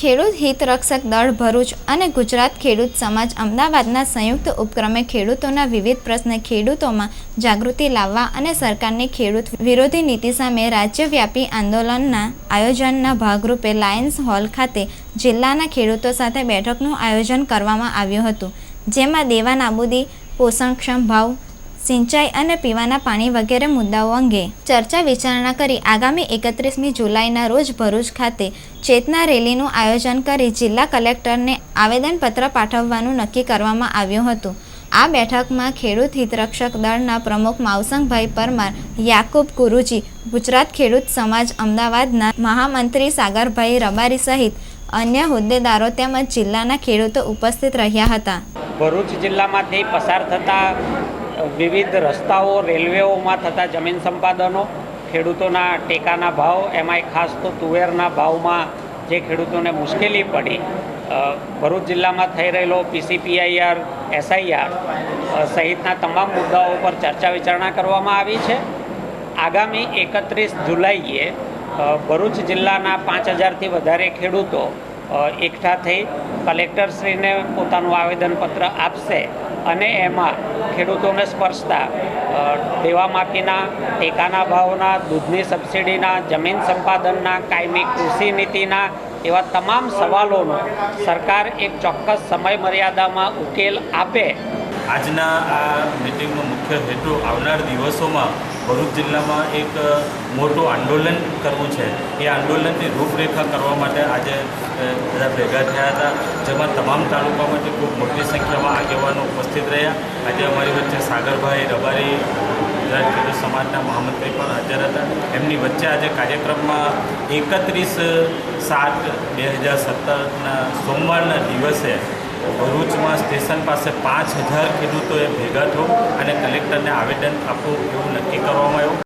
ખેડૂત હિત રક્ષક દળ ભરૂચ અને ગુજરાત ખેડૂત સમાજ અમદાવાદના સંયુક્ત ઉપક્રમે ખેડૂતોના વિવિધ પ્રશ્ને ખેડૂતોમાં જાગૃતિ લાવવા અને સરકારની ખેડૂત વિરોધી નીતિ સામે રાજ્યવ્યાપી આંદોલનના આયોજનના ભાગરૂપે લાયન્સ હોલ ખાતે જિલ્લાના ખેડૂતો સાથે બેઠકનું આયોજન કરવામાં આવ્યું હતું, જેમાં દેવાનાબૂદી, પોષણક્ષમ ભાવ સિંચાઈ અને પીવાના પાણી વગેરે મુદ્દાઓ અંગે ચર્ચા વિચારણા કરી આગામી એકત્રીસમી જુલાઈના રોજ ભરૂચ ખાતે ચેતના રેલીનું આયોજન કરી જિલ્લા કલેક્ટરને આવેદનપત્ર પાઠવવાનું નક્કી કરવામાં આવ્યું હતું. આ બેઠકમાં ખેડૂત હિતરક્ષક દળના પ્રમુખ માવસંગભાઈ પરમાર, યાકુબ ગુરુજી, ગુજરાત ખેડૂત સમાજ અમદાવાદના મહામંત્રી સાગરભાઈ રબારી સહિત અન્ય હોદ્દેદારો તેમજ જિલ્લાના ખેડૂતો ઉપસ્થિત રહ્યા હતા. ભરૂચ જિલ્લામાંથી પસાર થતા વિવિધ રસ્તાઓ, રેલવેઓમાં થતા જમીન સંપાદનો, ખેડૂતોના ટેકાના ભાવ, એમાંય ખાસ તો તુવેરના ભાવમાં જે ખેડૂતોને મુશ્કેલી પડી ભરૂચ જિલ્લામાં થઈ રહેલો પીસીપીઆઈઆર એસઆઈઆર સહિતના તમામ મુદ્દાઓ પર ચર્ચા વિચારણા કરવામાં આવી છે. આગામી એકત્રીસ જુલાઈએ ભરૂચ જિલ્લાના પાંચ હજારથી વધારે ખેડૂતો એકઠા થઈ કલેક્ટરશ્રીને પોતાનું આવેદનપત્ર આપશે અને એમાં ખેડૂતોને સ્પર્શતા દેવા માફીના ટેકાના ભાવના, દૂધની સબસિડીના, જમીન સંપાદનના, કાયમી કૃષિ નીતિના એવા તમામ સવાલોનો સરકાર એક ચોક્કસ સમય મર્યાદામાં ઉકેલ આપે. આજના આ મિટિંગનો મુખ્ય હેતુ આવનાર દિવસોમાં ભરૂચ જિલ્લામાં એક મોટું આંદોલન કરવું છે. એ આંદોલનની રૂપરેખા કરવા માટે આજે બધા ભેગા થયા હતા. જેમાં તમામ તાલુકામાંથી ખૂબ મોટી સંખ્યામાં આગેવાનો ઉપસ્થિત રહ્યા. આજે અમારી વચ્ચે સાગરભાઈ રબારી, ગુજરાત ખેડૂત સમાજના મહામંત્રી પણ હાજર હતા. એમની વચ્ચે આજે કાર્યક્રમમાં એકત્રીસ સાત બે હજાર સત્તરના સોમવારના દિવસે ભરૂચમાં સ્ટેશન પાસે પાંચ હજાર ખેડૂતોએ ભેગા થવું અને કલેક્ટરને આવેદન આપવું એવું નક્કી કરવામાં આવ્યું.